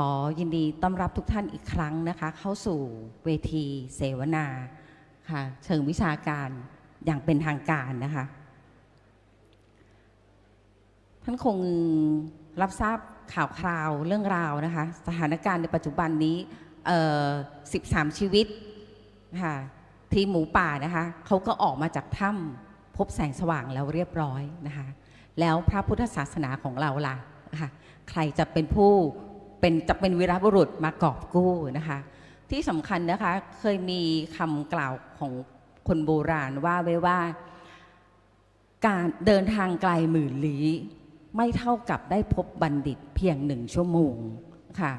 ขอยินดีต้อนรับทุกท่านอีกครั้งนะคะ เข้าสู่เวทีเสวนาค่ะเชิงวิชาการอย่างเป็นทางการนะคะ ท่านคงรับทราบข่าวคราวเรื่องราวนะคะ สถานการณ์ในปัจจุบันนี้ 13 ชีวิตค่ะทีหมูป่านะคะเขาก็ออกมาจากถ้ำพบแสงสว่างแล้วเรียบร้อยนะคะ แล้วพระพุทธศาสนาของเราล่ะนะคะใครจะเป็นผู้ เป็นจะเป็นวีรบุรุษมากอบกู้นะคะ ที่สำคัญนะคะเคยมีคำกล่าวของคนโบราณว่าไว้ว่า การเดินทางไกลหมื่นลี้ไม่เท่ากับได้พบบัณฑิตเพียงหนึ่งชั่วโมงค่ะ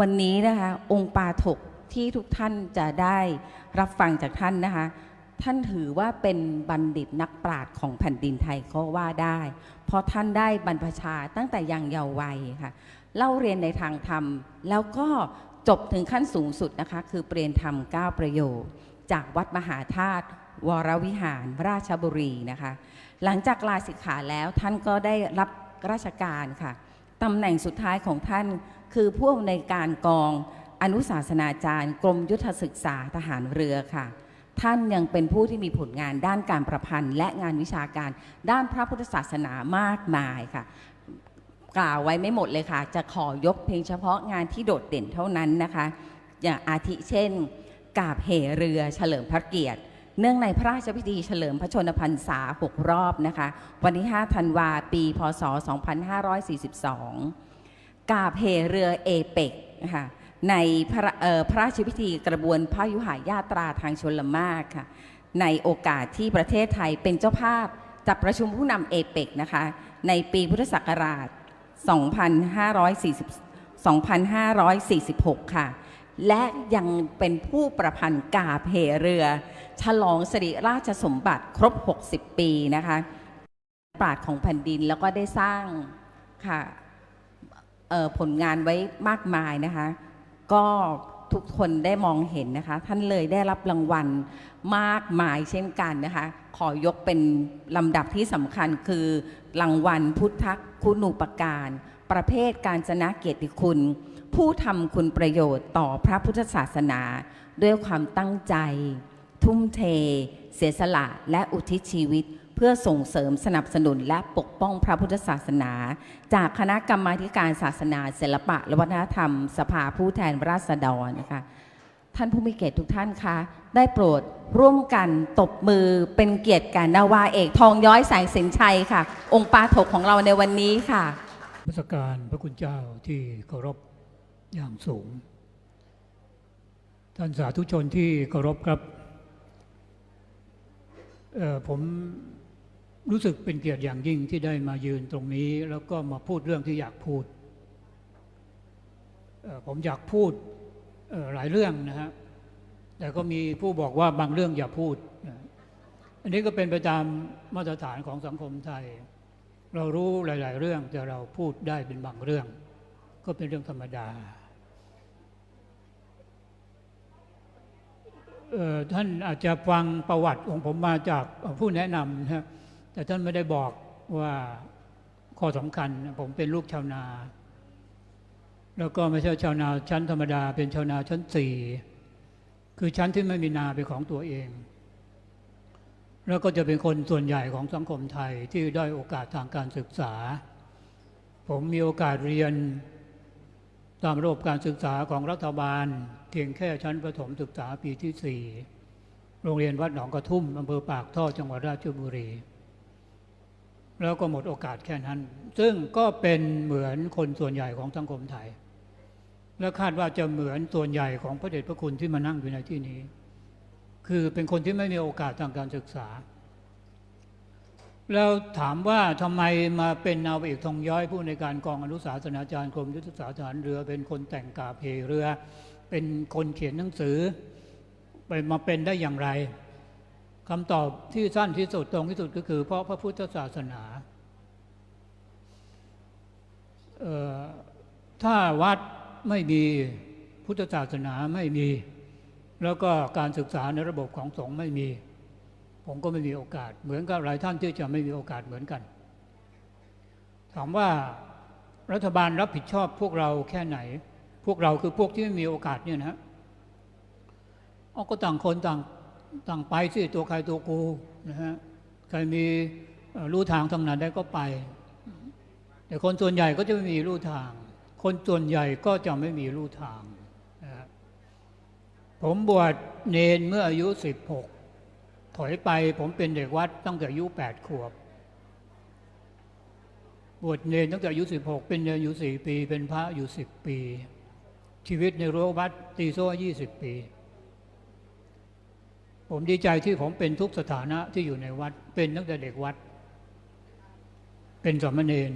วันนี้นะคะองค์ปาถกที่ทุกท่านจะได้รับฟังจากท่านนะคะ ท่านถือว่าเป็นบัณฑิตนักปราชญ์ของแผ่นดินไทยก็ว่าได้ เพราะท่านได้บรรพชาตั้งแต่ยังเยาว์วัยค่ะ เล่าเรียนในทางธรรม แล้วก็จบถึงขั้นสูงสุดนะคะ คือเปลี่ยนธรรม 9 ประโยคจากวัดมหาธาตุวรวิหารราชบุรีนะคะ หลังจากลาสิกขาแล้วท่านก็ได้รับราชการค่ะตำแหน่งสุดท้ายของท่านคือผู้อำนวยการกองอนุศาสนาจารย์ กรมยุทธศึกษาทหารเรือค่ะ ท่านยังเป็นผู้ที่มีผลงานด้านการประพันธ์ และงานวิชาการด้านพระพุทธศาสนามากมายค่ะ กล่าวไว้ไม่หมดเลยค่ะ จะขอยกเพียงเฉพาะงานที่โดดเด่นเท่านั้นนะคะอย่างอาทิเช่น กาบเหเรือเฉลิมพระเกียรติ เนื่องในพระราชพิธีเฉลิมพระชนมพรรษา 6 รอบนะคะ วันที่ 5 ธันวาปี พศ 2542 กาบเหเรือเอเปกนะคะในพระพระราชพิธีกระบวนพระยุหายาตราทางชนละมากค่ะ ในโอกาสที่ประเทศไทยเป็นเจ้าภาพจัดประชุมผู้นำเอเปกนะคะ ในปีพุทธศักราช 2540 2546 ค่ะ และยังเป็นผู้ประพันธ์กาเหเรือ ฉลองสิริราชสมบัติครบ 60 ปีนะคะปราดของแผ่นดินแล้วก็ได้สร้างค่ะผลงานไว้มากมายนะคะ ก็ทุกคนได้มองเห็นนะคะ ท่านเลยได้รับรางวัลมากมายเช่นกันนะคะ ขอยกเป็นลำดับที่สำคัญคือ รางวัลพุทธคุณูปการ ประเภทการจนะเกียรติคุณ ผู้ทำคุณประโยชน์ต่อพระพุทธศาสนา ด้วยความตั้งใจ ทุ่มเท เสียสละและอุทิศชีวิต เพื่อส่งเสริมสนับสนุนและปกป้องพระพุทธศาสนา จากคณะกรรมาการศาสนาศิลปะและวัฒนธรรม สภาผู้แทนราษฎรนะคะ ท่านผู้มีเกียรติทุกท่านคะได้โปรดร่วมกันตบมือเป็นเกียรติแก่นาวาเอกทองย้อยแสงสินชัยค่ะ องค์ปาถกของเราในวันนี้ค่ะพระสการพระคุณเจ้าที่เคารพอย่างสูง ท่านสาธุชนที่เคารพครับผมรู้สึกเป็นเกียรติอย่างยิ่งที่ได้มายืนตรงนี้ แล้วก็มาพูดเรื่องที่อยากพูด ผมอยากพูด หลายเรื่องนะฮะแต่ก็มีผู้บอกว่าบางเรื่องอย่าพูด อันนี้ก็เป็นไปตามมาตรฐานของสังคมไทย เรารู้หลาย ๆ เรื่องแต่เราพูดได้เป็นบางเรื่อง ก็เป็นเรื่องธรรมดาออท่านอาจจะฟังประวัติของผมมาจากผู้แนะนำนะฮะแต่ท่านไม่ได้บอกว่าข้อสำคัญผมเป็นลูกชาวนา แล้วก็ไม่ใช่ชาวนาชั้นธรรมดา เป็นชาวนาชั้นสี่คือชั้นที่ไม่มีนาเป็นของตัวเอง แล้วก็จะเป็นคนส่วนใหญ่ของสังคมไทยที่ได้โอกาสทางการศึกษา ผมมีโอกาสเรียนตามระบบการศึกษาของรัฐบาลเพียงแค่ชั้นประถมศึกษาปีที่4โรงเรียนวัดหนองกระทุ่มอำเภอปากท่อจังหวัดราชบุรี แล้วก็หมดโอกาสแค่นั้น ซึ่งก็เป็นเหมือนคนส่วนใหญ่ของสังคมไทย และคาดว่าจะเหมือนส่วนใหญ่ของพระเดชพระคุณที่มานั่งอยู่ในที่นี้ คือเป็นคนที่ไม่มีโอกาสทางการศึกษา แล้วถามว่าทำไมมาเป็นนาวเอกทองย้อยผู้ในการกองอนุสาสนาจารย์กรมยุทธศาสตร์ทหารเรือ เป็นคนแต่งกาเพเรือ เป็นคนเขียนหนังสือ ไปมาเป็นได้อย่างไรคำตอบที่สั้นที่สุดตรงที่สุดก็คือ เพราะพระพุทธศาสนาถ้าวัด ไม่มีพุทธศาสนาไม่มี แล้วก็การศึกษาในระบบของสงฆ์ไม่มี ผมก็ไม่มีโอกาส เหมือนกับหลายท่านที่จะไม่มีโอกาสเหมือนกัน ถามว่ารัฐบาลรับผิดชอบพวกเราแค่ไหน พวกเราคือพวกที่ไม่มีโอกาสเนี่ยนะฮะเอาก็ต่างคนต่างต่างไปสิตัวใครตัวกูนะฮะใครมีเอ่อรู้ทางทางไหนได้ก็ไป แต่คนส่วนใหญ่ก็จะไม่มีรู้ทาง คนส่วนใหญ่ก็จะไม่มีรู้ทาง ผมบวชเนนเมื่ออายุสิบหกถอยไปผมเป็นเด็กวัดตั้งแต่อายุแปดขวบ บวชเนนตั้งแต่อายุสิบหกเป็นเนนอายุสี่ปี เป็นพระอยู่สิบปี ชีวิตในรั้ววัดตีโซ่ยี่สิบปี ผมดีใจที่ผมเป็นทุกสถานะที่อยู่ในวัด เป็นตั้งแต่เด็กวัด เป็นสามเณร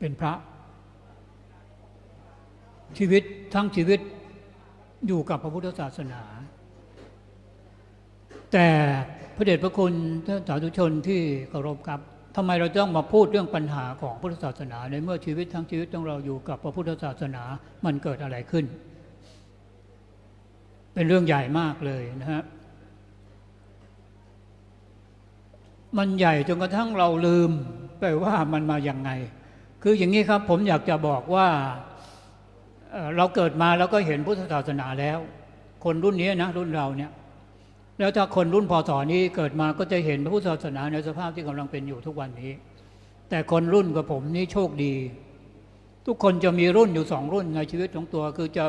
เป็นพระ ชีวิตทั้งชีวิตอยู่กับพระพุทธศาสนา แต่พระเดชพระคุณท่านสาธุชนที่เคารพครับทำไมเราต้องมาพูดเรื่องปัญหาของพุทธศาสนา ในเมื่อชีวิตทั้งชีวิตของเราอยู่กับพระพุทธศาสนามันเกิดอะไรขึ้น เป็นเรื่องใหญ่มากเลยนะฮะมันใหญ่จนกระทั่งเราลืมไปว่ามันมาอย่างไง คืออย่างนี้ครับผมอยากจะบอกว่า เราเกิดมาแล้วก็เห็นพุทธศาสนาแล้ว คนรุ่นนี้นะรุ่นเราเนี่ย แล้วถ้าคนรุ่นพศนี้เกิดมาก็จะเห็นพระพุทธศาสนาในสภาพที่กำลังเป็นอยู่ทุกวันนี้ แต่คนรุ่นกับผมนี่โชคดี ทุกคนจะมีรุ่นอยู่สองรุ่นในชีวิตของตัว คือจะ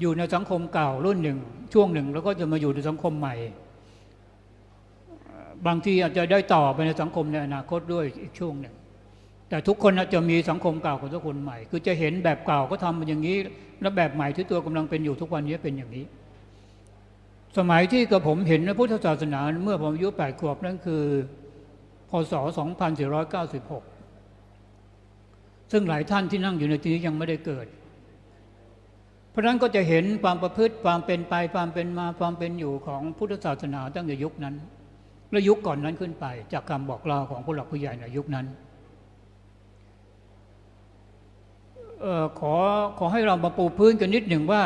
อยู่ในสังคมเก่ารุ่นหนึ่ง ช่วงหนึ่ง แล้วก็จะมาอยู่ในสังคมใหม่ บางทีอาจจะได้ต่อไปในสังคมในอนาคตด้วยอีกช่วงหนึ่ง แต่ทุกคนจะมีสังคมเก่ากับสังคมใหม่ คือจะเห็นแบบเก่าก็ทำมันอย่างนี้ แล้วแบบใหม่ที่ตัวกำลังเป็นอยู่ทุกวันนี้เป็นอย่างนี้ สมัยที่กับผมเห็นในพุทธศาสนาเมื่อผมอายุแปดขวบนั่นคือ พศ 2496 ซึ่งหลายท่านที่นั่งอยู่ในที่นี้ยังไม่ได้เกิด เพราะฉะนั้นก็จะเห็นความประพฤติความเป็นไปความเป็นมาความเป็นอยู่ของพุทธศาสนาตั้งแต่ยุคนั้น และยุคก่อนนั้นขึ้นไป จากคำบอกเล่าของผู้หลักผู้ใหญ่ในยุคนั้นเอ่อ ขอขอให้เรามาปูพื้นกันนิดหนึ่งว่า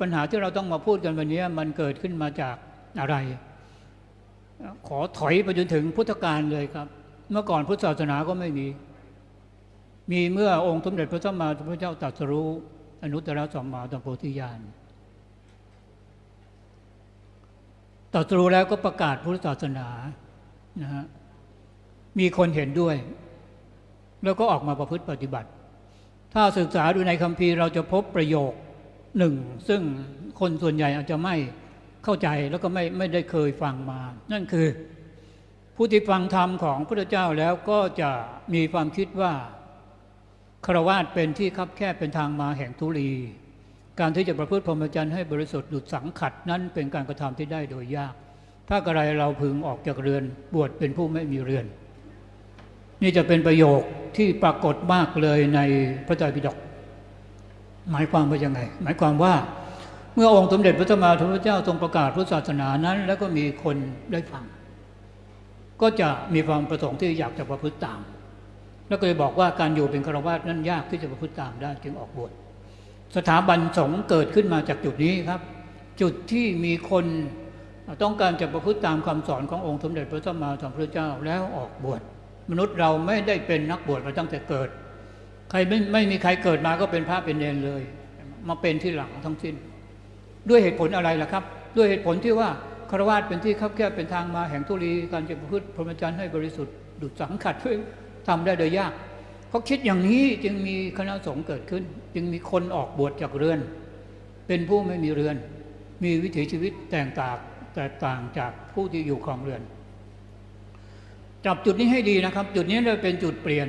ปัญหาที่เราต้องมาพูดกันวันนี้มันเกิดขึ้นมาจากอะไร ขอถอยไปจนถึงพุทธกาลเลยครับ เมื่อก่อนพุทธศาสนาก็ไม่มี มีเมื่อองค์สมเด็จพระสัมมาสัมพุทธเจ้าตรัสรู้อนุตตรสัมมาสัมโพธิญาณตรัสรู้แล้วก็ประกาศพุทธศาสนานะฮะมีคนเห็นด้วย แล้วก็ออกมาประพฤติปฏิบัติ ถ้าศึกษาดูในคัมภีร์เราจะพบประโยคหนึ่ง ซึ่งคนส่วนใหญ่อาจจะไม่เข้าใจแล้วก็ไม่ไม่ได้เคยฟังมา นั่นคือ ผู้ที่ฟังธรรมของพระเจ้าแล้วก็จะมีความคิดว่าคารวาสเป็นที่คับแคบเป็นทางมาแห่งทุลี การที่จะประพฤติพรหมจรรย์ให้บริสุทธิ์หลุดสังขัดนั้นเป็นการกระทำที่ได้โดยยาก ถ้ากระไรเราพึงออกจากเรือนบวชเป็นผู้ไม่มีเรือน นี่จะเป็นประโยคที่ปรากฏมากเลยในพระไตรปิฎกหมายความว่ายังไง หมายความว่าเมื่อองค์สมเด็จพระสัมมาสัมพุทธเจ้าทรงประกาศพุทธศาสนานั้น แล้วก็มีคนได้ฟัง ก็จะมีความประสงค์ที่อยากจะประพฤติตาม แล้วก็เลยบอกว่าการอยู่เป็นฆราวาสนั้นยากที่จะประพฤติตามได้จึงออกบวชสถาบันสงฆ์เกิดขึ้นมาจากจุดนี้ครับ จุดที่มีคนต้องการจะประพฤติตามคำสอนขององค์สมเด็จพระสัมมาสัมพุทธเจ้าแล้วออกบวช มนุษย์เราไม่ได้เป็นนักบวชมาตั้งแต่เกิด ใครไม่ไม่มีใครเกิดมาก็เป็นพระเป็นเนรเลย มาเป็นที่หลังทั้งสิ้น ด้วยเหตุผลอะไรล่ะครับ ด้วยเหตุผลที่ว่าคารวะเป็นที่คับแคบเป็นทางมาแห่งทุลีการจะประพฤติพรหมจรรย์ให้บริสุทธิ์ดุจสังขัดเพื่อทำได้โดยยากเขาคิดอย่างนี้จึงมีคณะสงฆ์เกิดขึ้น จึงมีคนออกบวชจากเรือน เป็นผู้ไม่มีเรือน มีวิถีชีวิตแตกต่างแตกต่างจากผู้ที่อยู่ของเรือน จับจุดนี้ให้ดีนะครับ จุดนี้เลยเป็นจุดเปลี่ยน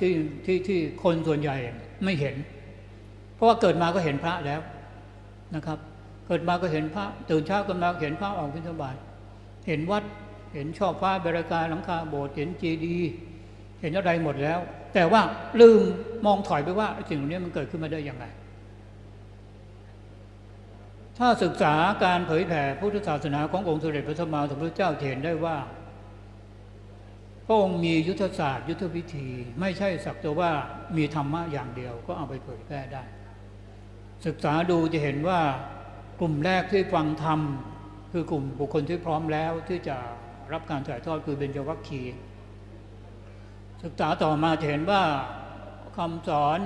ที่ที่ที่คนส่วนใหญ่ไม่เห็น เพราะว่าเกิดมาก็เห็นพระแล้วนะครับ เกิดมาก็เห็นพระตื่นเช้ากันมาเห็นพระออกบิณฑบาตเห็นวัดเห็นช่อฟ้าบริการหลังคาโบสถ์เห็นเจดีย์เห็นอะไรหมดแล้ว แต่ว่าลืมมองถอยไปว่าสิ่งเหล่านี้มันเกิดขึ้นมาได้ยังไง ถ้าศึกษาการเผยแผ่พุทธศาสนาขององค์สมเด็จพระสัมมาสัมพุทธเจ้าเห็นได้ว่า พระองค์มียุทธศาสตร์ ยุทธวิธี ไม่ใช่สักแต่ว่ามีธรรมะอย่างเดียวก็เอาไปเผยแพร่ได้ ศึกษาดูจะเห็นว่ากลุ่มแรกที่ฟังธรรม คือกลุ่มบุคคลที่พร้อมแล้วที่จะรับการถ่ายทอดคือเบญจวัคคีย์ศึกษาต่อมาจะเห็นว่าคำสอน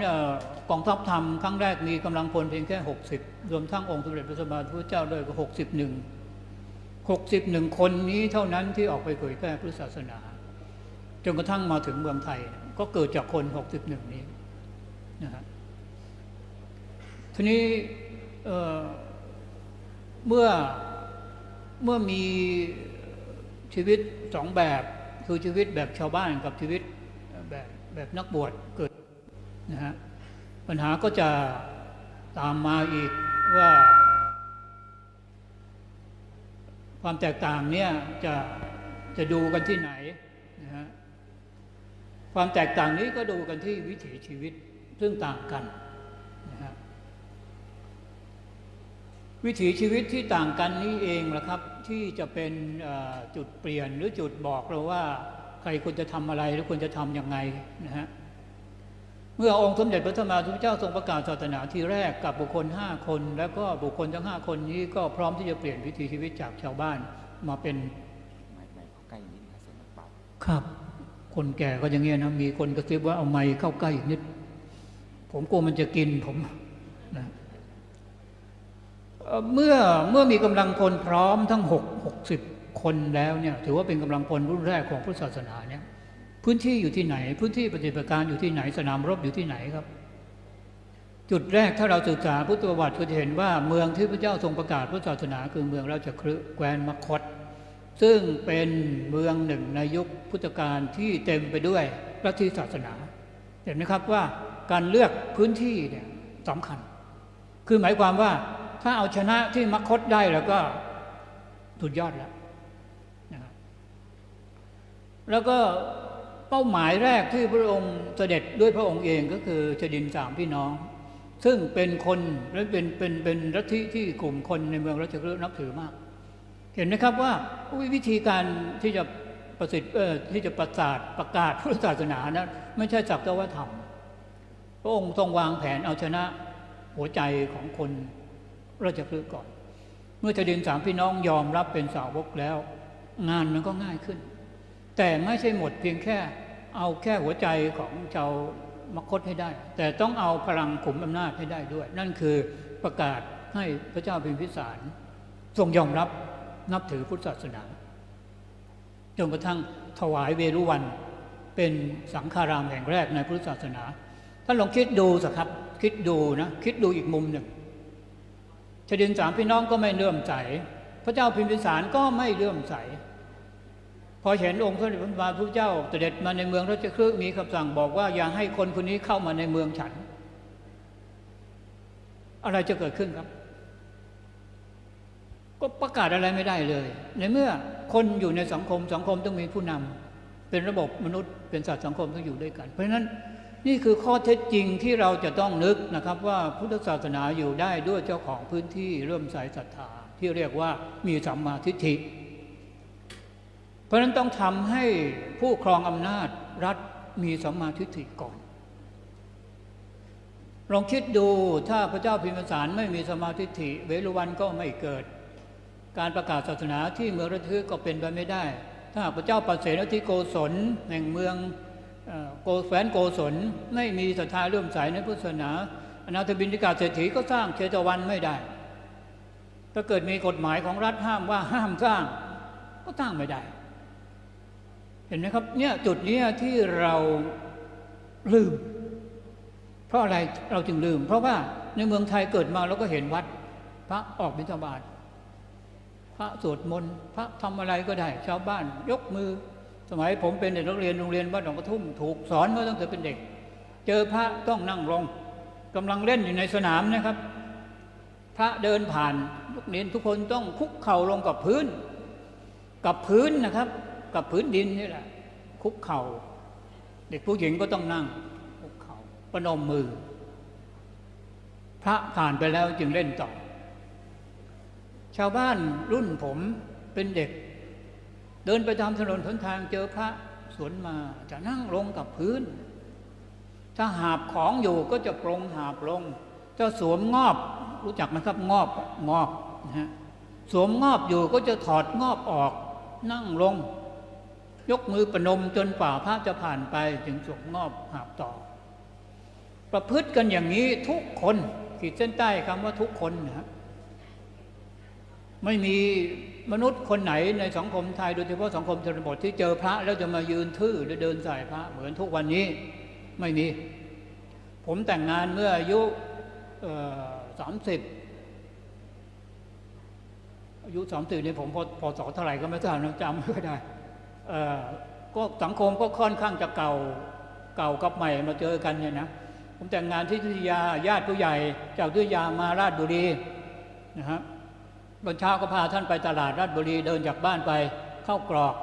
กองทัพธรรมครั้งแรกมีกำลังพลเพียงแค่ 60 รวมทั้งองค์สมเด็จพระสัมมาสัมพุทธเจ้าด้วยก็61 61 คนนี้เท่านั้นที่ออกไปเผยแพร่พุทธศาสนา จนกระทั่งมาถึงเมืองไทย ก็เกิดจากคน 61 นี้นะฮะทีนี้เเมื่อเมื่อมีชีวิตสองแบบคือชีวิตแบบชาวบ้านกับชีวิตแบบแบบนักบวชเกิดนะฮะปัญหาก็จะตามมาอีกว่า ความแตกต่างเนี่ยจะจะดูกันที่ไหนนะฮะ ความแตกต่างนี้ก็ดูกันที่วิถีชีวิตซึ่งต่างกันนะฮะวิถีชีวิตที่ต่างกันนี้เองละครับ ที่จะเป็นเอ่อจุดเปลี่ยนหรือจุดบอกเราว่า ใครควรจะทำอะไรหรือควรจะทำยังไงนะฮะเมื่อองค์สมเด็จพระธรรมาธิพุทธเจ้าทรงประกาศศาสนาทีแรกกับบุคคลห้าคน แล้วก็บุคคลทั้งห้าคนนี้ก็พร้อมที่จะเปลี่ยนวิถีชีวิตจากชาวบ้านมาเป็นไม่ไม่เขาใกล้นิดนะเสียงมันเบาครับ คนแก่ก็อย่างเงี้ยนะมีคนกระซิบว่าเอาไม้เข้าใกล้อีกนิด ผมกลัวมันจะกินผมนะเมื่อเมื่อมีกำลังพลพร้อมทั้งหกหกสิบคนแล้วเนี่ยถือว่าเป็นกำลังพลรุ่นแรกของพุทธศาสนาเนี่ยพื้นที่อยู่ที่ไหน พื้นที่ปฏิบัติการอยู่ที่ไหนสนามรบอยู่ที่ไหนครับ จุดแรกถ้าเราศึกษาพุทธประวัติก็จะเห็นว่าเมืองที่พระเจ้าทรงประกาศพุทธศาสนา คือเมืองราชคฤห์แคว้นมคต ซึ่งเป็นเมืองหนึ่งในยุคพุทธกาลที่เต็มไปด้วยลัทธิศาสนา เห็นไหมครับว่าการเลือกพื้นที่เนี่ยสำคัญ คือหมายความว่าถ้าเอาชนะที่มคตได้แล้วก็สุดยอดแล้วนะครับแล้วก็เป้าหมายแรกที่พระองค์เสด็จด้วยพระองค์เองก็คือชดินสามพี่น้อง ซึ่งเป็นคนและเป็นเป็นเป็นลัทธิที่กลุ่มคนในเมืองราชคฤห์นับถือมาก เห็นไหมครับว่าวิธีการที่จะประสิทธิ์ที่จะประกาศประกาศพุทธศาสนานะไม่ใช่สักแต่ว่าทำพระองค์ทรงวางแผนเอาชนะหัวใจของคนราชคฤห์ก่อน เมื่อชดินสามพี่น้องยอมรับเป็นสาวกแล้ว งานมันก็ง่ายขึ้น แต่ไม่ใช่หมดเพียงแค่เอาแค่หัวใจของชาวมคตให้ได้ แต่ต้องเอาพลังขุมอำนาจให้ได้ด้วย นั่นคือประกาศให้พระเจ้าพิมพิสารทรงยอมรับ นับถือพุทธศาสนาจนกระทั่งถวายเวรุวันเป็นสังฆารามแห่งแรกในพุทธศาสนาท่านลองคิดดูสักครับ คิดดูนะ คิดดูอีกมุมหนึ่งชดินสามพี่น้องก็ไม่เลื่อมใส พระเจ้าพิมพิสารก็ไม่เลื่อมใส พอเห็นองค์พระเดชพระบาทพระเจ้าเสด็จมาในเมืองราชคฤห์มีคำสั่งบอกว่าอย่าให้คนคนนี้เข้ามาในเมืองฉัน อะไรจะเกิดขึ้นครับ ก็ประกาศอะไรไม่ได้เลย ในเมื่อคนอยู่ในสังคมสังคมต้องมีผู้นำเป็นระบบมนุษย์เป็นสัตว์สังคมต้องอยู่ด้วยกัน เพราะฉะนั้นนี่คือข้อเท็จจริงที่เราจะต้องนึกนะครับ ว่าพุทธศาสนาอยู่ได้ด้วยเจ้าของพื้นที่เริ่อมใสศรัทธาที่เรียกว่ามีสัมมาทิฏฐิ เพราะฉะนั้นต้องทำให้ผู้ครองอำนาจรัฐมีสัมมาทิฏฐิก่อนลองคิดดูถ้าพระเจ้าพิมพิสารไม่มีสมาทิฏฐิเวรุวันก็ไม่เกิด การประกาศศาสนาที่เมืองระทึกก็เป็นไปไม่ได้ ถ้าหากพระเจ้าปัสเสนทิโกศลแห่งเมืองโกแฟนโกศลไม่มีศรัทธาเลื่อมใสในพุทธศาสนาอนาถบินทิกาเศรษฐีก็สร้างเชตวันไม่ได้ ถ้าเกิดมีกฎหมายของรัฐห้ามว่าห้ามสร้างก็ตั้างไม่ได้ เห็นไหมครับเนี่ยจุดเนี้ยที่เราลืม เพราะอะไรเราจึงลืม เพราะว่าในเมืองไทยเกิดมาเราก็เห็นวัด พระออกบิณฑบาต พระสวดมนต์พระทำอะไรก็ได้ ชาวบ้าน ยกมือ สมัยผมเป็นเด็กนักเรียนโรงเรียนบ้านหนองกระทุ่มถูกสอนมาตั้งแต่เป็นเด็ก เจอพระต้องนั่งลงกำลังเล่นอยู่ในสนามนะครับ พระเดินผ่านลูกเรียนทุกคนต้องคุกเข่าลงกับพื้น กับพื้นนะครับ กับพื้นดินนี่แหละ คุกเข่า เด็กผู้หญิงก็ต้องนั่งคุกเข่าประนมมือ พระผ่านไปแล้วจึงเล่นต่อ ชาวบ้านรุ่นผมเป็นเด็ก เดินไปตามถนนหนทางเจอพระสวนมาจะนั่งลงกับพื้น ถ้าหาบของอยู่ก็จะปรงหาบลงจะสวมงอบรู้จักไหมครับงอบงอบนะฮะสวมงอบอยู่ก็จะถอดงอบออก นั่งลง ยกมือประนมจนฝ่าพระจะผ่านไปจึงสวมงอบหาบต่อ ประพฤติกันอย่างนี้ทุกคนขีดเส้นใต้คำว่าทุกคนนะฮะ ไม่มีมนุษย์คนไหนในสังคมไทยโดยเฉพาะสังคมชนบทที่เจอพระ แล้วจะมายืนทื่อหรือเดินใส่พระเหมือนทุกวันนี้ไม่มี ผมแต่งงานเมื่ออายุสามสิบอายุสามสิบนี่ผมพอพอสอเท่าไหร่ก็ไม่ทราบนะจำไม่ได้ก็สังคมก็ค่อนข้างจะเก่าเก่ากับใหม่มาเจอกันเนี่ยนะผมแต่งงานที่ทุทยาญาติผู้ใหญ่จากทุทยามาราชบุรีนะครับ ตอนเช้าก็พาท่านไปตลาดราชบุรีเดินจากบ้านไปเข้ากรอก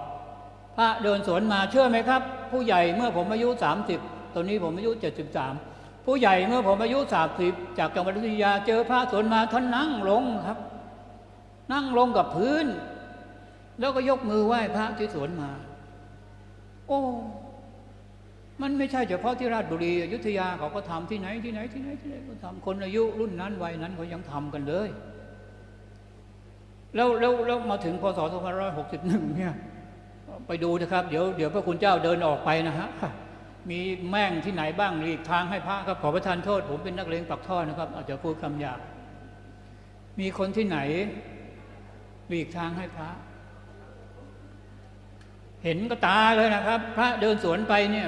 พระเดินสวนมาเชื่อไหมครับ ผู้ใหญ่เมื่อผมอายุ 30 ตอนนี้ผมอายุ 73 ผู้ใหญ่เมื่อผมอายุ 30 จากจังหวัดอยุธยาเจอพระสวนมาท่านนั่งลงครับ นั่งลงกับพื้น แล้วก็ยกมือไหว้พระที่สวนมา โอ้มันไม่ใช่เฉพาะที่ราชบุรีอยุธยาเขาก็ทำที่ไหนที่ไหนที่ไหนที่ไหนก็ทำคนอายุรุ่นนั้นวัยนั้นเขายังทำกันเลย แล้วแล้วแล้วมาถึงพศ2561 เนี่ย ไปดูนะครับ เดี๋ยวเดี๋ยวพระคุณเจ้าเดินออกไปนะฮะมีแม่งที่ไหนบ้างหลีกทางให้พระครับขอประทานโทษ ผมเป็นนักเลงปักท่อนะครับ อาจจะพูดคำหยาบมีคนที่ไหนหลีกทางให้พระ เห็นก็ตาเลยนะครับ พระเดินสวนไปเนี่ย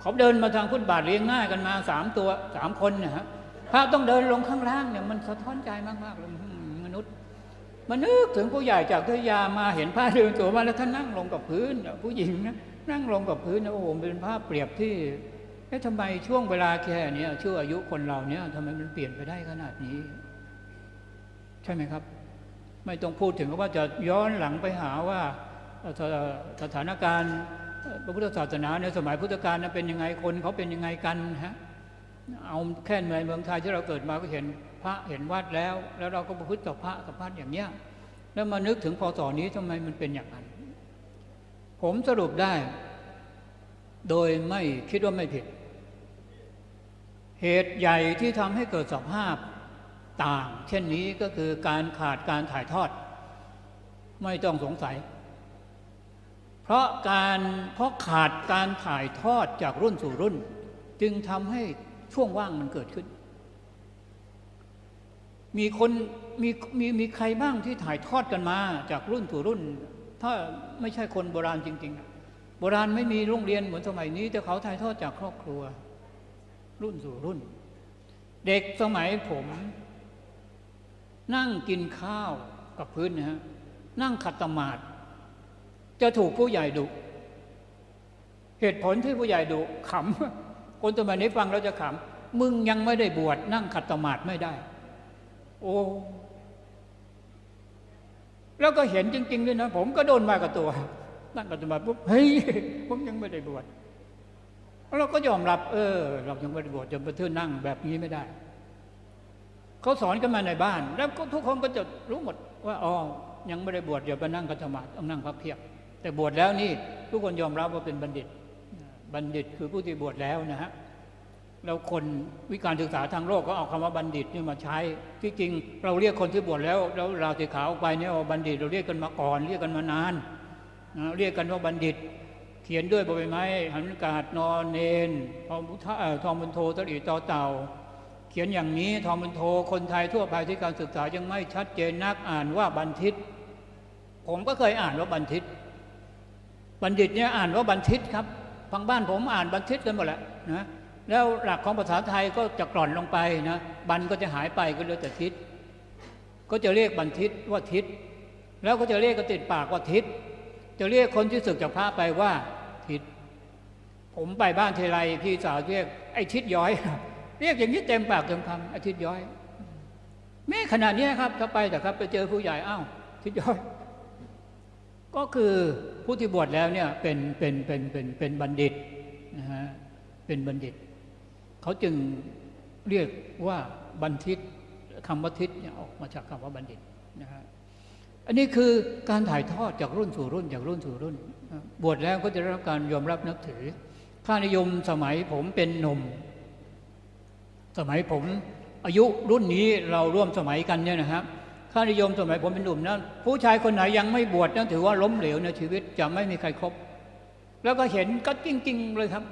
เขาเดินมาทางพุทธบาทเรียงง่ายกันมาสามตัวสามคนนะฮะพระต้องเดินลงข้างล่างเนี่ยมันสะท้อนใจมากๆเลยอืมมนุษย์ มานึกถึงผู้ใหญ่จากทยามาเห็นพระเดินสวมาแล้วท่านนั่งลงกับพื้นผู้หญิงนะนั่งลงกับพื้นนะโอ้โหเป็นภาพเปรียบที่เอ๊ะทำไมช่วงเวลาแค่นี้ช่วงอายุคนเราเนี่ยทำไมมันเปลี่ยนไปได้ขนาดนี้ ใช่ไหมครับ ไม่ต้องพูดถึงว่าจะย้อนหลังไปหาว่าสถานการณ์พระพุทธศาสนาในสมัยพุทธกาลนั้นเป็นยังไงคนเขาเป็นยังไงกันฮะเอาแค่ในเมืองไทยที่เราเกิดมาก็เห็น พระเห็นวัดแล้ว แล้วเราก็ประพฤติต่อพระกับพระอย่างเนี้ยแล้วมานึกถึงพศนี้ทำไมมันเป็นอย่างนั้น ผมสรุปได้ โดยไม่คิดว่าไม่ผิด เหตุใหญ่ที่ทำให้เกิดสภาพต่าง เช่นนี้ก็คือการขาดการถ่ายทอด ไม่ต้องสงสัย เพราะการเพราะขาดการถ่ายทอดจากรุ่นสู่รุ่น จึงทำให้ช่วงว่างมันเกิดขึ้น มีคนมีมีมีใครบ้างที่ถ่ายทอดกันมา จากรุ่นสู่รุ่น ถ้าไม่ใช่คนโบราณจริง ๆ โบราณไม่มีโรงเรียนเหมือนสมัยนี้ แต่เขาถ่ายทอดจากครอบครัว รุ่นสู่รุ่น เด็กสมัยผม นั่งกินข้าวกับพื้นนะฮะนั่งขัดสมาธิจะถูกผู้ใหญ่ดุเหตุผลที่ผู้ใหญ่ดุขำคนสมัยนี้ฟังแล้วจะขำมึงยังไม่ได้บวชนั่งขัดสมาธิไม่ได้ โอ้แล้วก็เห็นจริงๆด้วยนะผมก็โดนมากับตัว นั่งกับตัวมาปุ๊บเฮ้ยผมยังไม่ได้บวชเราก็ยอมรับ เออ เรายังไม่ได้บวชจะมาเทื่อนั่งแบบนี้ไม่ได้เขาสอนกันมาในบ้าน แล้วก็ทุกคนก็จะรู้หมดว่าอ๋อยังไม่ได้บวชอย่าไปนั่งกัตมาต้องนั่งพับเพียบ แต่บวชแล้วนี่ ทุกคนยอมรับว่าเป็นบัณฑิต บัณฑิตคือผู้ที่บวชแล้วนะฮะ แล้วคนวิการศึกษาทางโลกก็เอาคำว่าบัณฑิตนี่มาใช้ ที่จริง เราเรียกคนที่บวชแล้ว แล้วเราสีขาวออกไปเนี่ยว่าบัณฑิตเราเรียกกันมาก่อน เรียกกันมานานนะเรียกกันว่าบัณฑิต เขียนด้วยบใบไม้หันกาดนอนเนนทองพุทธะเอ่อทองบนโทตรีต่อเต่า เขียนอย่างนี้ทองบนโทคนไทยทั่วไปที่การศึกษายังไม่ชัดเจนนักอ่านว่าบัณฑิต ผมก็เคยอ่านว่าบัณฑิต บัณฑิตเนี่ยอ่านว่าบัณฑิตครับทางบ้านผมอ่านบัณฑิตกันหมดแหละนะ แล้วหลักของภาษาไทยก็จะกร่อนลงไปนะบันก็จะหายไปก็เหลือแต่ทิศก็จะเรียกบัณฑิตว่าทิศแล้วก็จะเรียกกันติดปากว่าทิศจะเรียกคนที่ศึกจากพระไปว่าทิศผมไปบ้านเทไรพี่สาวเรียกไอ้ทิศย้อย เรียกอย่างนี้เต็มปากเต็มคำไอ้ทิศย้อยแม้ขนาดนี้ครับถ้าไปแต่ครับ ไปเจอผู้ใหญ่อ้าวทิศย้อย ก็คือผู้ที่บวชแล้วเนี่ยเป็นเป็นเป็นเป็นเป็นบัณฑิตนะฮะเป็นบัณฑิต เขาจึงเรียกว่าบัณฑิตคำว่าทิศเนี่ยออกมาจากคำว่าบัณฑิตนะฮะอันนี้คือการถ่ายทอดจากรุ่นสู่รุ่นจากรุ่นสู่รุ่น บวชแล้วก็จะได้รับการยอมรับนับถือ ค่านิยมสมัยผมเป็นหนุ่ม สมัยผมอายุรุ่นนี้เราร่วมสมัยกันเนี่ยนะครับค่านิยมสมัยผมเป็นหนุ่มนะผู้ชายคนไหนยังไม่บวชนั่นถือว่าล้มเหลวในชีวิตจะไม่มีใครครบ แล้วก็เห็นก็จริง ๆ เลยครับ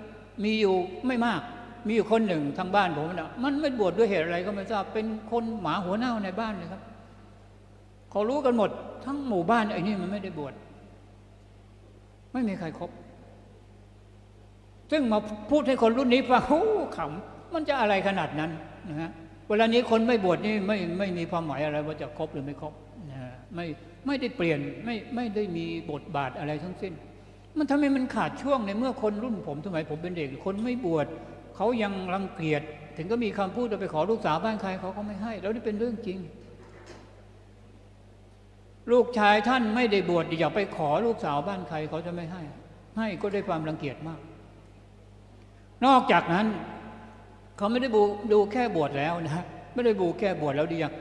มีอยู่ไม่มาก มีอยู่คนหนึ่งทางบ้านผมนะมันไม่บวชด้วยเหตุอะไรก็ไม่ทราบเป็นคนหมาหัวเน่าในบ้านเลยครับเขารู้กันหมด ทั้งหมู่บ้านไอ้นี่มันไม่ได้บวชไม่มีใครครบซึ่งมาพูดให้คนรุ่นนี้ฟังโอ้ขำมันจะอะไรขนาดนั้นนะฮะเวลานี้คนไม่บวชนี่ไม่ไม่มีความหมายอะไรว่าจะครบหรือไม่ครบนะฮะไม่ไม่ได้เปลี่ยนไม่ไม่ได้มีบทบาทอะไรทั้งสิ้น มันทำไมมันขาดช่วงในเมื่อคนรุ่นผมสมัยผมเป็นเด็ก คนไม่บวช เขายังรังเกียจถึงก็มีคำพูดว่าไปขอลูกสาวบ้านใครเขาก็ไม่ให้ แล้วนี่เป็นเรื่องจริง ลูกชายท่านไม่ได้บวชอย่าไปขอลูกสาวบ้านใครเขาจะไม่ให้ ให้ก็ได้ความรังเกียจมาก นอกจากนั้น เขาไม่ได้ดูดูแค่บวชแล้วนะไม่ได้ดูแค่บวชแล้วดีอย่าง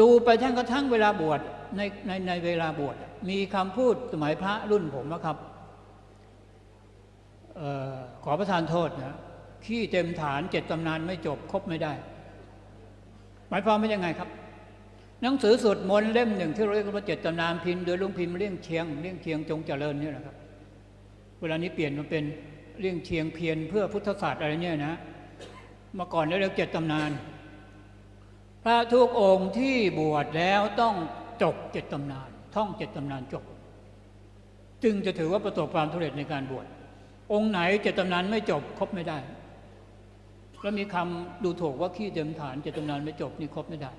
ดูไปทั้งกระทั่งเวลาบวชในในในเวลาบวชมีคำพูดสมัยพระรุ่นผมนะครับออขอประทานโทษนะ ขี้เต็มฐานเจ็ดตำนานไม่จบครบไม่ได้ หมายความว่ายังไงครับ หนังสือสวดมนต์เล่มหนึ่งที่เราเรียกว่าเจ็ดตำนานพิมพ์โดยลุงพิมพ์เลี่ยงเชียงเลี่ยงเชียงจงเจริญเนี่ยนะครับ เวลานี้เปลี่ยนมาเป็นเลี่ยงเชียงเพียรเพื่อพุทธศาสตร์อะไรเนี่ยนะมื่อก่อนเรียกเจ็ดตำนาน พระทุกองค์ที่บวชแล้วต้องจบเจ็ดตำนาน ท่องเจ็ดตำนานจบ จึงจะถือว่าประสบความสำเร็จในการบวชองค์ไหนเจ็ดตำนานไม่จบครบไม่ได้ แล้วมีคำดูถูกว่าขี้เดิมฐานเจ็ดตำนานไม่จบนี่ครบไม่ได้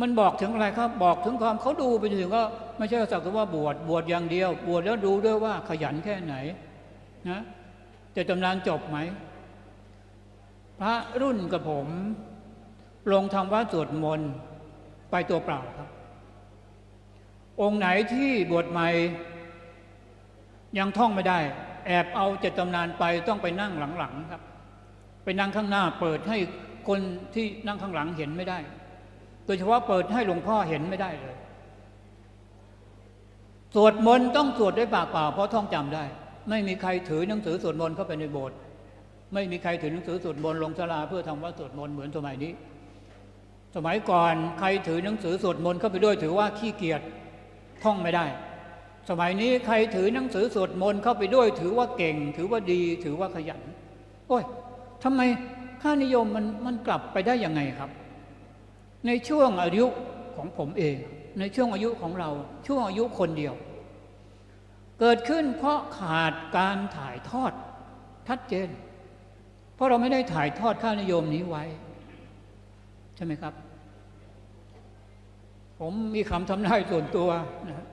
มันบอกถึงอะไรครับ บอกถึงความเขาดูไปถึงก็ไม่ใช่สักแต่ว่าบวชบวชอย่างเดียว บวชแล้วดูด้วยว่าขยันแค่ไหนนะจะตำนานจบไหม พระรุ่นกับผม ลงทำวัดสวดมนต์ไปตัวเปล่าครับ องค์ไหนที่บวชใหม่ ยังท่องไม่ได้ แอบเอาเจ็ดตำนานไปต้องไปนั่งหลังๆครับ ไปนั่งข้างหน้าเปิดให้คนที่นั่งข้างหลังเห็นไม่ได้ โดยเฉพาะเปิดให้หลวงพ่อเห็นไม่ได้เลย สวดมนต์ต้องสวดด้วยปากเปล่าเพราะท่องจำได้ ไม่มีใครถือหนังสือสวดมนต์เข้าไปในโบสถ์ไม่มีใครถือหนังสือสวดมนต์ลงศาลาเพื่อทำวัดสวดมนต์เหมือนสมัยนี้ สมัยก่อนใครถือหนังสือสวดมนต์เข้าไปด้วยถือว่าขี้เกียจท่องไม่ได้ สมัยนี้ใครถือหนังสือสวดมนต์เข้าไปด้วย ถือว่าเก่ง ถือว่าดี ถือว่าขยัน โอ้ยทำไมค่านิยมมันมันกลับไปได้ยังไงครับ ในช่วงอายุของผมเอง ในช่วงอายุของเรา ช่วงอายุคนเดียว เกิดขึ้นเพราะขาดการถ่ายทอดชัดเจน เพราะเราไม่ได้ถ่ายทอดค่านิยมนี้ไว้ ใช่ไหมครับ ผมมีคำทำนายส่วนตัวนะ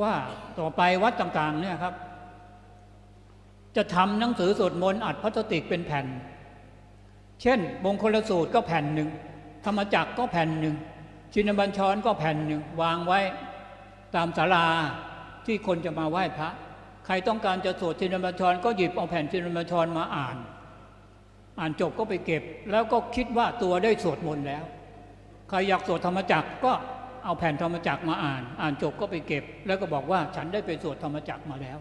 ว่าต่อไปวัดต่างๆเนี่ยครับ จะทำหนังสือสวดมนต์อัดพลาสติกเป็นแผ่น เช่นมงคลสูตรก็แผ่นหนึ่งธรรมจักรก็แผ่นหนึ่งชินบัญชรก็แผ่นหนึ่งวางไว้ตามศาลาที่คนจะมาไหว้พระ ใครต้องการจะสวดชินบัญชร ก็หยิบเอาแผ่นชินบัญชรมาอ่าน อ่านจบก็ไปเก็บ แล้วก็คิดว่าตัวได้สวดมนต์แล้ว ใครอยากสวดธรรมจักรก็ เอาแผ่นธรรมจักรมาอ่าน อ่านจบก็ไปเก็บ แล้วก็บอกว่าฉันได้ไปสวดธรรมจักรมาแล้ว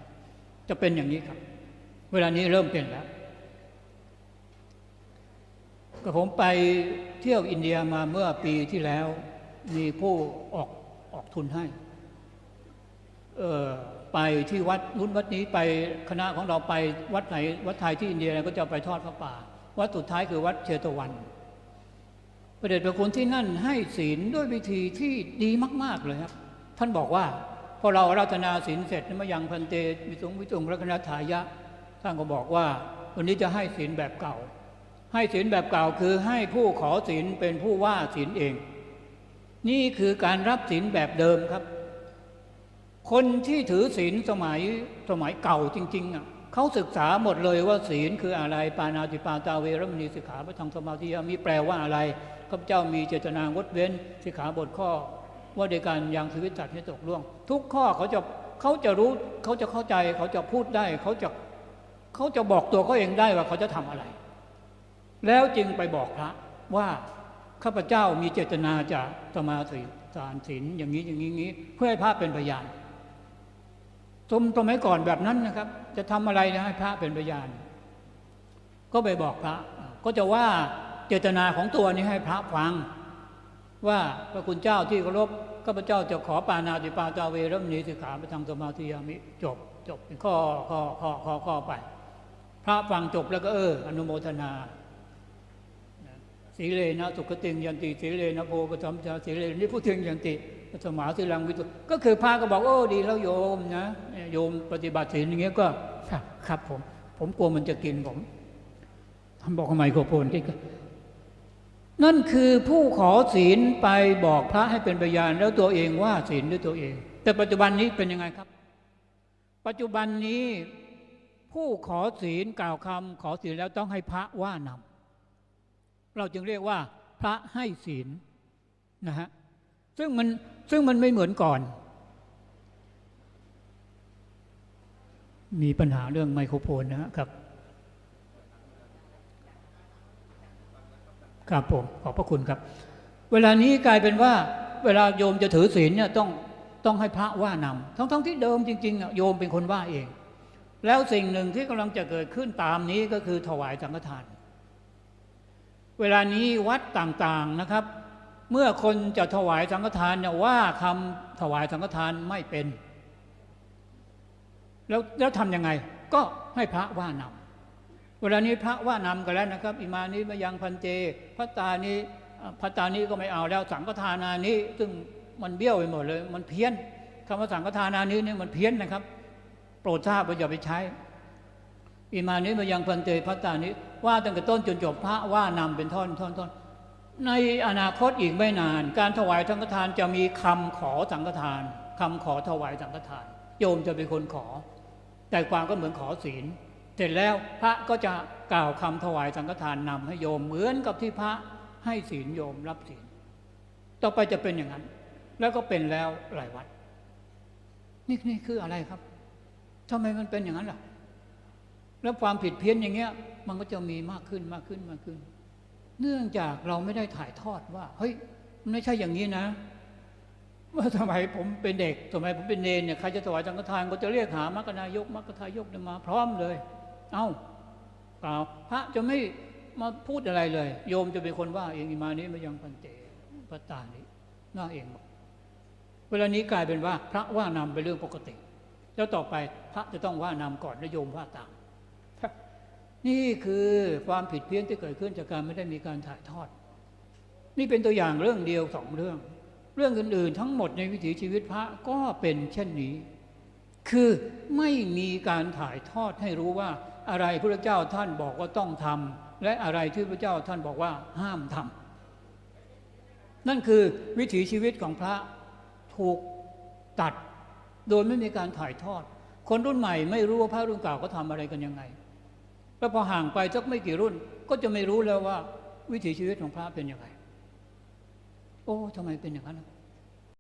จะเป็นอย่างนี้ครับ เวลานี้เริ่มเป็นแล้วก็ผมไปเที่ยวอินเดียมาเมื่อปีที่แล้ว มีผู้ออกออกทุนให้เออไปที่วัดรุ่นวัดนี้ไปคณะของเราไปวัดไหนวัดไทยที่อินเดียก็จะไปทอดพระป่า วัดสุดท้ายคือวัดเชตวัน ประเดชพระคุณที่นั่นให้ศีลด้วยวิธีที่ดีมาก ๆเลยครับ ท่านบอกว่าพอเราราธนาศีลเสร็จนมายังพันเตวิสงวิจุงรักนถายะ ท่านก็บอกว่า วันนี้จะให้ศีลแบบเก่า ให้ศีลแบบเก่าคือให้ผู้ขอศีลเป็นผู้ว่าศีลเอง นี่คือการรับศีลแบบเดิมครับ คนที่ถือศีลสมัยสมัยเก่าจริง ๆอะ เขาศึกษาหมดเลยว่าศีลคืออะไร ปานาติปาตาเวรมณีสิกขาพระธรรมสมาธิมีแปลว่าอะไรข้าพเจ้ามีเจตนางดเว้นสิกขาบทข้อ ว่าโดยการยังชีวิตจัดให้ตกล่วง ทุกข้อเขาจะเขาจะรู้เขาจะเข้าใจ เขาจะพูดได้ เขาจะเขาจะบอกตัวเขาเองได้ว่าเขาจะทำอะไร แล้วจึงไปบอกพระว่าข้าพเจ้ามีเจตนาจะสมาธิทานศีลอย่างนี้อย่างนี้อย่างนี้เพื่อให้พระเป็นพยาน สมสมัยก่อนแบบนั้นนะครับ จะทำอะไรนะให้พระเป็นพยาน ก็ไปบอกพระ ก็จะว่าเจตนาของตัวนี้ให้พระฟัง ว่าพระคุณเจ้าที่เคารพข้าพเจ้าจะขอปานาติปาตาเวรมณีสิกขาไปทางสมาธิยามิจบ จบเป็นข้อข้อข้อข้อข้อไป พระฟังจบแล้วก็เออ อนุโมทนาสีเลนะสุขติงยันติสีเลนะโพปสัมชาสีเลนี่พูดถึงยันติ สมาสิลังวิตุก็คือพระก็บอกโอ้ดีแล้วโยมนะโยมปฏิบัติศีลอย่างเงี้ยก็ครับครับผม ผมกลัวมันจะกินผมทำบอกทำไมโครโฟนที่นั่นคือผู้ขอศีลไปบอกพระให้เป็นพยานแล้วตัวเองว่าศีลด้วยตัวเอง แต่ปัจจุบันนี้เป็นยังไงครับ ปัจจุบันนี้ผู้ขอศีลกล่าวคำขอศีลแล้วต้องให้พระว่านำเราจึงเรียกว่า พระให้ศีลนะฮะซึ่งมัน ซึ่งมันไม่เหมือนก่อน มีปัญหาเรื่องไมโครโฟนนะครับครับผมขอบพระคุณครับ เวลานี้กลายเป็นว่า เวลาโยมจะถือศีลเนี่ยต้องต้องให้พระว่านำทั้งๆที่เดิมจริงๆอะโยมเป็นคนว่าเอง แล้วสิ่งหนึ่งที่กำลังจะเกิดขึ้นตามนี้ก็คือถวายสังฆทาน เวลานี้วัดต่างๆนะครับ เมื่อคนจะถวายสังฆทานเนี่ยว่าคำถวายสังฆทานไม่เป็น แล้วแล้วทำยังไง ก็ให้พระว่านำเวลานี้พระว่านำกันแล้วนะครับ อิมานี้มายังพันเจพระตานี้พระตานี้ก็ไม่เอาแล้วสังฆทานานี้ ซึ่งมันเบี้ยวไปหมดเลย มันเพี้ยนคำว่าสังฆทานานี้เนี่ยมันเพี้ยนนะครับ โปรดทราบว่าอย่าไปใช้ อิมานี้มายังพันเตพระตานี้ ว่าตั้งแต่ต้นจนจบพระว่านำเป็นท่อนท่อนท่อน ในอนาคตอีกไม่นาน การถวายสังฆทานจะมีคำขอสังฆทานคำขอถวายสังฆทาน โยมจะเป็นคนขอ แต่ความก็เหมือนขอศีล เสร็จแล้วพระก็จะกล่าวคำถวายสังฆทานนำให้โยมเหมือนกับที่พระให้ศีลโยมรับศีล ต่อไปจะเป็นอย่างนั้น แล้วก็เป็นแล้วหลายวัด นี่นี่คืออะไรครับทำไมมันเป็นอย่างนั้นล่ะ แล้วความผิดเพี้ยนอย่างเงี้ย มันก็จะมีมากขึ้นมากขึ้นมากขึ้น เนื่องจากเราไม่ได้ถ่ายทอดว่า เฮ้ยมันไม่ใช่อย่างนี้นะเมื่อสมัยผมเป็นเด็กสมัยผมเป็นเนนเนี่ยใครจะถวายสังฆทานก็จะเรียกหามรรคนายกมรรคทายกมา พร้อมเลย เอ้าเปล่าพระจะไม่มาพูดอะไรเลย โยมจะเป็นคนว่าเองอิมานี้มายังพันเตพระตานี้น่าเองบอกเวลานี้กลายเป็นว่า พระว่านำเป็นเรื่องปกติ แล้วต่อไปพระจะต้องว่านำก่อนแล้วโยมว่าตาม นี่คือความผิดเพี้ยนที่เกิดขึ้นจากการไม่ได้มีการถ่ายทอด นี่เป็นตัวอย่างเรื่องเดียวสองเรื่อง เรื่องอื่นๆ ทั้งหมดในวิถีชีวิตพระก็เป็นเช่นนี้ คือไม่มีการถ่ายทอดให้รู้ว่าอะไรพระเจ้าท่านบอกว่าต้องทำและอะไรที่พระเจ้าท่านบอกว่าห้ามทำนั่นคือวิถีชีวิตของพระถูกตัด โดยไม่มีการถ่ายทอด คนรุ่นใหม่ไม่รู้ว่าพระรุ่นเก่าเขาทำอะไรกันยังไง แล้วพอห่างไปสักไม่กี่รุ่น ก็จะไม่รู้แล้วว่า วิถีชีวิตของพระเป็นยังไง โอ้ทำไมเป็นอย่างนั้น